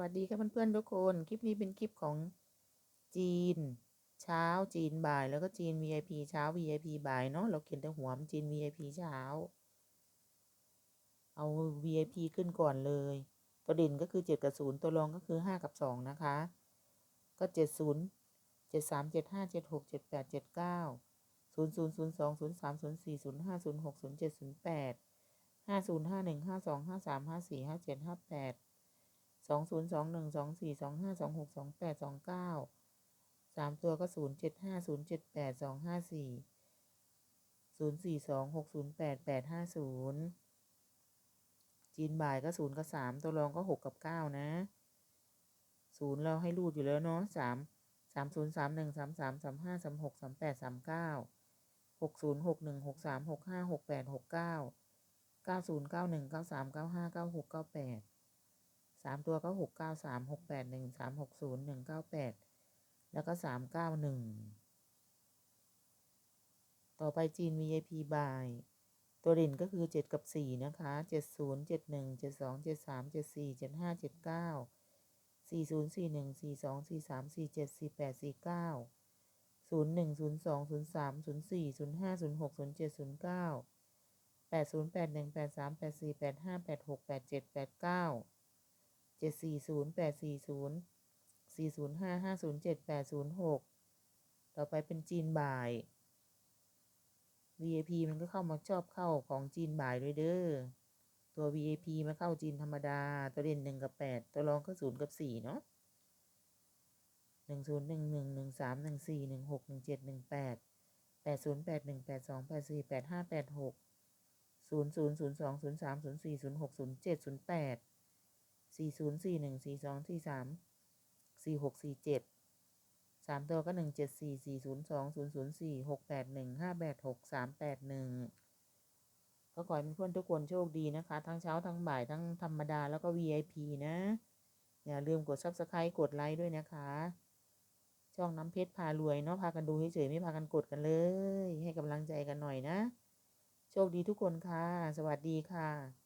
วัสดีค่ะเพื่อนๆทุกคน คลิปนี้เป็นคลิปของจีน เช้าจีนบ่ายแล้วก็จีน VIP เช้า VIP บ่ายเนาะเราเขียนแต่หัวมจีน VIP เช้า เอา VIP ขึ้นก่อนเลย ตัวเด่นก็คือ7กับ0ตัวรองก็คือ 5 กับ 2 นะคะ ก็ 70 73 75 76 78 79 00 02 03 04 05 06 07 08 50 51 52 53 54 57 58 สองศูนย์สองห้าสามห้าสี่ห้าเจ็ดห้าแปดสองศูนย์สองหนึ่งสองสี่สองห้าสองหกสองแปดสองเก้าสามตัวก็ศูนย์เจ็ดห้าศูนย์เจ็ดแปดสองห้าสี่ศูนย์สี่สองหกศูนย์แปดแปดห้าศูนย์จีนบ่ายก็ศูนย์กับสามตัวรองก็หกกับเก้านะศูนย์เราให้รูดอยู่แล้วเนาะสามสามศูนย์สามหนึ่งสามสามสามห้าสามหกสามแปดสามเก้าหกศูนย์หกหนึ่งหกสามหกห้าหกแปดหกเก้าเก้าศูนย์เก้าหนึ่งเก้าสามเก้าห้าเก้าหกเก้าแปด สามตัวก็หกเก้าสามหกแปดหนึ่งสามหกศูนย์หนึ่งเก้าแปดแล้วก็สามเก้าหนึ่งต่อไปจีน VIP บาย ตัวเด่นก็คือเจ็ดกับสี่นะคะเจ็ดศูนย์เจ็ดหนึ่งเจ็ดสองเจ็ดสามเจ็ดสี่เจ็ดห้าเจ็ดเก้าสี่ศูนย์สี่หนึ่งสี่สองสี่สามสี่เจ็ดสี่แปดสี่เก้าศูนย์หนึ่งศูนย์สองศูนย์สามศูนย์สี่ศูนย์ห้าศูนย์หกศูนย์เจ็ดศูนย์เก้าแปดศูนย์แปดหนึ่งแปดสามแปดสี่แปดห้าแปดหกแปดเจ็ดแปดเก้า จ็ดสี่ศูนย์แปดสี่ศูนย์สี่ศูนย์ห้าห้าศูนย์เจ็ดแปดศูนย์หกต่อไปเป็นจีนบ่าย VIP มันก็เข้ามาชอบเข้าของจีนบ่ายด้วยเด้อ ตัว VIP มาเข้าจีนธรรมดา ตัวเด่นหนึ่งกับแปดตัวรองก็ศูนย์กับสี่เนาะหนึ่งศูนย์หนึ่งหนึ่งหนึ่งสามหนึ่งสี่หนึ่งหกหนึ่งเจ็ดหนึ่งแปดแปดศูนย์แปดหนึ่งแปดสองแปดสี่แปดห้าแปดหกศูนย์ศูนย์ศูนย์สองศูนย์สามศูนย์สี่ศูนย์หกศูนย์เจ็ดศูนย์แปด สี่ศูนย์สี่หนึ่งสี่สองสี่สามสี่หกสี่เจ็ดสามตัวก็หนึ่งเจ็ดสี่สี่ศูนย์สองศูนย์ศูนย์สี่หกแปดหนึ่งห้าแปดหกสามแปดหนึ่งก็ขอให้เพื่อนทุกคนโชคดีนะคะ ทั้งเช้าทั้งบ่ายทั้งธรรมดาแล้วก็ VIP นะ อย่าลืมกด subscribe กดไลค์ด้วยนะคะ ช่องน้ำเพชรพารวยเนาะพากันดูเฉยๆไม่พากันกดกันเลย ให้กำลังใจกันหน่อยนะ โชคดีทุกคนค่ะ สวัสดีค่ะ